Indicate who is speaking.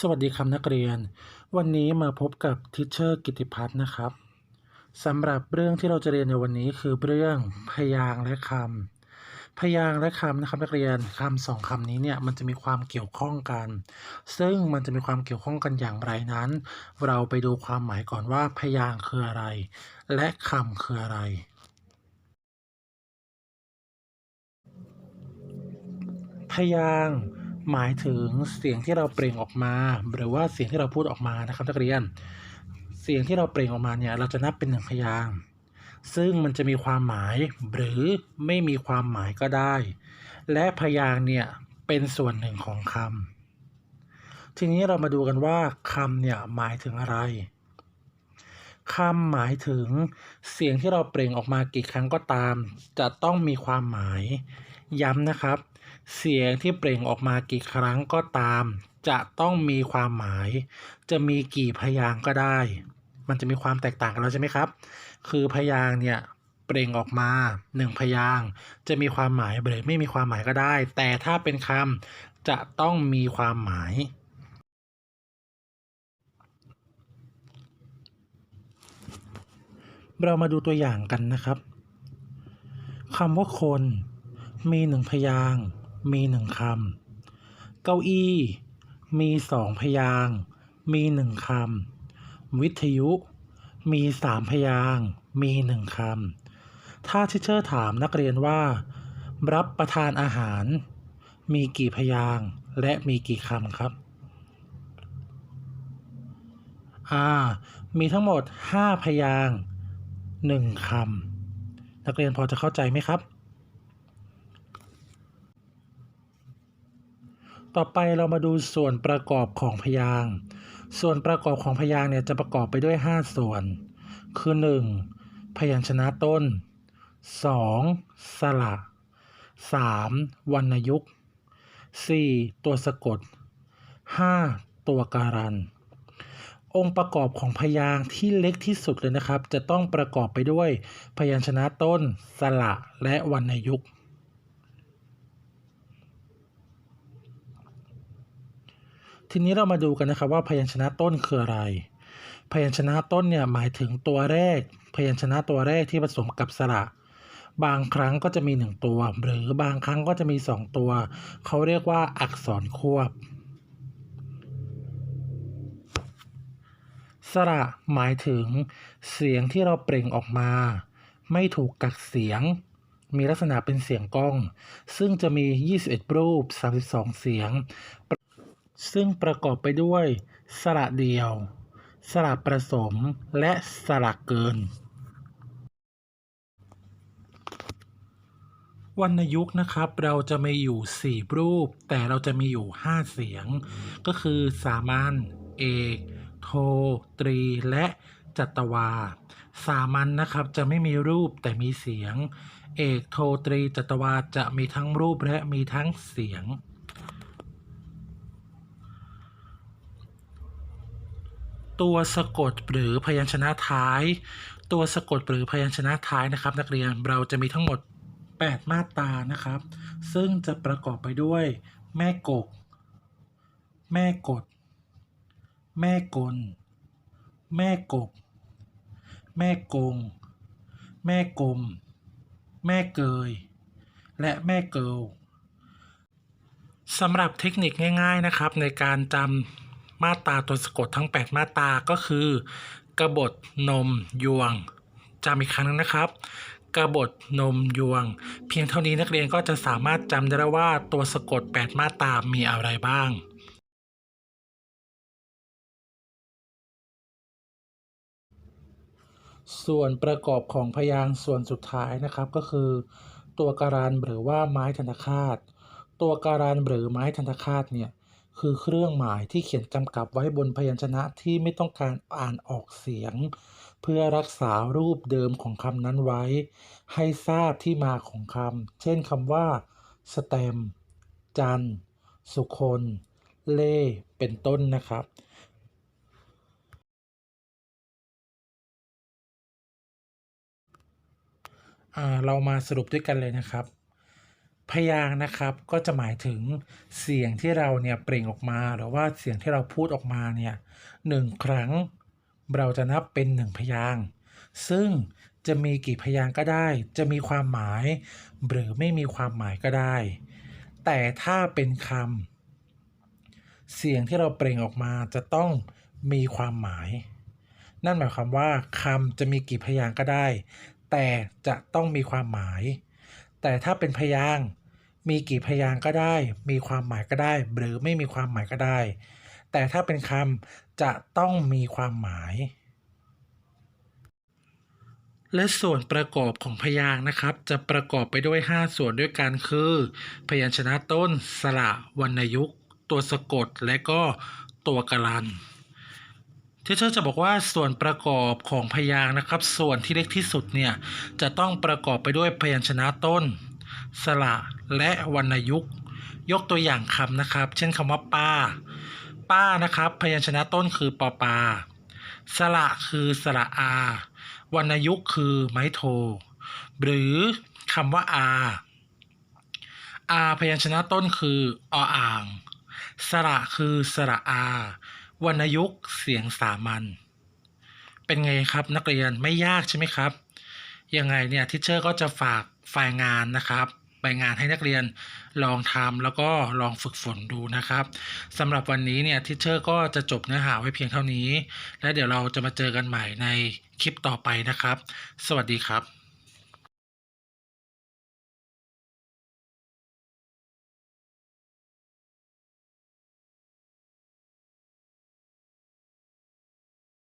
Speaker 1: สวัสดีครับนักเรียน วันนี้มาพบกับทิเชอร์กิติพัฒน์นะครับสำหรับเรื่องที่เราจะเรียนในวันนี้คือเรื่องพยางค์และคำพยางค์และคำนะครับนักเรียนคำสองคำนี้เนี่ยมันจะมีความเกี่ยวข้องกัน ซึ่งมันจะมีความเกี่ยวข้องกันอย่างไรนั้น เราไปดูความหมายก่อนว่าพยางค์คืออะไร และคำคืออะไรพยางค์ หมายถึงเสียงที่เราเปล่งออกมา หรือว่าเสียงที่เราพูดออกมานะครับนักเรียน เสียงที่เราเปล่งออกมาเนี่ยเราจะนับเป็นหนึ่งพยางค์ซึ่งมันจะมีความหมายหรือไม่มีความหมายก็ได้ และพยางค์เนี่ยเป็นส่วนหนึ่งของคำทีนี้เรามาดูกันว่าคำเนี่ยหมายถึงอะไรคำหมายถึงเสียงที่เราเปล่งออกมากี่ครั้งก็ตาม จะต้องมีความหมาย ย้ำนะครับ เสียงที่เปล่งออกมากี่ครั้งก็ตาม จะต้องมีความหมาย จะมีกี่พยางก็ได้ มันจะมีความแตกต่างกันแล้วใช่ไหมครับ คือพยางเนี่ยเปล่งออกมาหนึ่งพยางจะมีความหมายหรือไม่มีความหมายก็ได้ แต่ถ้าเป็นคำจะต้องมีความหมายเรามาดูตัวอย่างกันนะครับคำว่าคน มีหนึ่งพยางมีหนึ่งคำ เก้าอี้ มีสองพยางมีหนึ่งคำ วิทยุ มีสามพยางมีหนึ่งคำ ถ้าทิเชอร์ถามนักเรียนว่า รับประทานอาหาร มีกี่พยางและมีกี่คำครับอ่ามีทั้งหมด 5 พยางค์1คำ นักเรียนพอจะเข้าใจไหมครับ ต่อไปเรามาดูส่วนประกอบของพยางค์ส่วนประกอบของพยางค์เนี่ยจะประกอบไปด้วย 5 ส่วน คือ 1. พยัญชนะต้น 2. สระ 3. วรรณยุกต์ 4. ตัวสะกด 5. ตัวการัน องค์ประกอบของพยางค์ที่เล็กที่สุดเลยนะครับ จะต้องประกอบไปด้วย พยัญชนะต้น สระ และวรรณยุกต์ ทีนี้เรามาดูกันนะครับว่าพยัญชนะต้นคืออะไร พยัญชนะต้นเนี่ยหมายถึงตัวแรก พยัญชนะตัวแรกที่ผสมกับสระ บางครั้งก็จะมีหนึ่งตัว หรือบางครั้งก็จะมีสองตัว เขาเรียกว่าอักษรควบ สระหมายถึงเสียงที่เราเปล่งออกมา ไม่ถูกกักเสียงมีลักษณะเป็นเสียงก้อง ซึ่งจะมี 21 รูป 32 เสียง ซึ่งประกอบไปด้วย สระเดียว สระประสม และสระเกิน วรรณยุกต์นะครับ เราจะมีอยู่ 4 รูป แต่เราจะมีอยู่ 5 เสียง ก็คือสามัญเอกโท ตรี และจัตวา สามัญนะครับ จะไม่มีรูปแต่มีเสียง เอกโทตรีจัตวาจะมีทั้งรูปและมีทั้งเสียง ตัวสะกดหรือพยัญชนะท้าย ตัวสะกดหรือพยัญชนะท้ายนะครับ นักเรียนเราจะมีทั้งหมด 8 มาตรานะครับ ซึ่งจะประกอบไปด้วย แม่กก แม่กด แม่กล แม่กบ แม่กง แม่กลมแม่เกย และแม่เกิลสำหรับเทคนิคง่าย ๆนะครับ ในการจำ มาตราตัวสะกดทั้ง 8 มาตราก็คือกบฏนมยวงจำอีกครั้งนึงนะครับกบฏนมยวง เพียงเท่านี้นักเรียนก็จะสามารถจำได้แล้วว่าตัวสะกด 8 มาตรามีอะไรบ้างส่วนประกอบของพยางค์ส่วนสุดท้ายนะครับก็คือ ตัวการันหรือว่าไม้ธนคาต ตัวการันหรือไม้ธนคาตเนี่ย คือเครื่องหมายที่เขียนกำกับไว้บนพยัญชนะที่ไม่ต้องการอ่านออกเสียง เพื่อรักษารูปเดิมของคำนั้นไว้ ให้ทราบที่มาของคำเช่นคำว่าสแตมจัน สุคนเล่ เป็นต้นนะครับเรามาสรุปด้วยกันเลยนะครับ พยางค์นะครับก็จะหมายถึงเสียงที่เราเนี่ยเปล่งออกมา หรือว่าเสียงที่เราพูดออกมาเนี่ยหนึ่งครั้งเราจะนับเป็นหนึ่งพยางค์ซึ่งจะมีกี่พยางค์ก็ได้ จะมีความหมายหรือไม่มีความหมายก็ได้ แต่ถ้าเป็นคำเสียงที่เราเปล่งออกมาจะต้องมีความหมาย นั่นหมายความว่าคำจะมีกี่พยางค์ก็ได้ แต่จะต้องมีความหมาย แต่ถ้าเป็นพยางมีกี่พยางก็ได้ มีความหมายก็ได้ หรือไม่มีความหมายก็ได้ แต่ถ้าเป็นคำจะต้องมีความหมาย และส่วนประกอบของพยางนะครับ จะประกอบไปด้วย 5 ส่วนด้วยกันคือ พยัญชนะต้น สระวรรณยุกต์ ตัวสะกด และก็ตัวกรัน ที่เชอร์จะบอกว่าส่วนประกอบของพยางค์นะครับ ส่วนที่เล็กที่สุดเนี่ยจะต้องประกอบไปด้วยพยัญชนะต้น สระและวรรณยุกต์ ยกตัวอย่างคำนะครับ เช่นคำว่าป้า ป้านะครับ พยัญชนะต้นคือปอปา สระคือสระอา วรรณยุกต์คือไม้โท หรือคำว่าอาอาพยัญชนะต้นคือออ่าง สระคือสระอา วรรณยุกต์เสียงสามัญเป็นไงครับนักเรียนไม่ยากใช่ไหมครับ ยังไงเนี่ยทิเชอร์ก็จะฝากไฟล์งานนะครับไปงานให้นักเรียนลองทำแล้วก็ลองฝึกฝนดูนะครับสำหรับวันนี้เนี่ยทิเชอร์ก็จะจบเนื้อหาไว้เพียงเท่านี้ และเดี๋ยวเราจะมาเจอกันใหม่ในคลิปต่อไปนะครับ สวัสดีครับ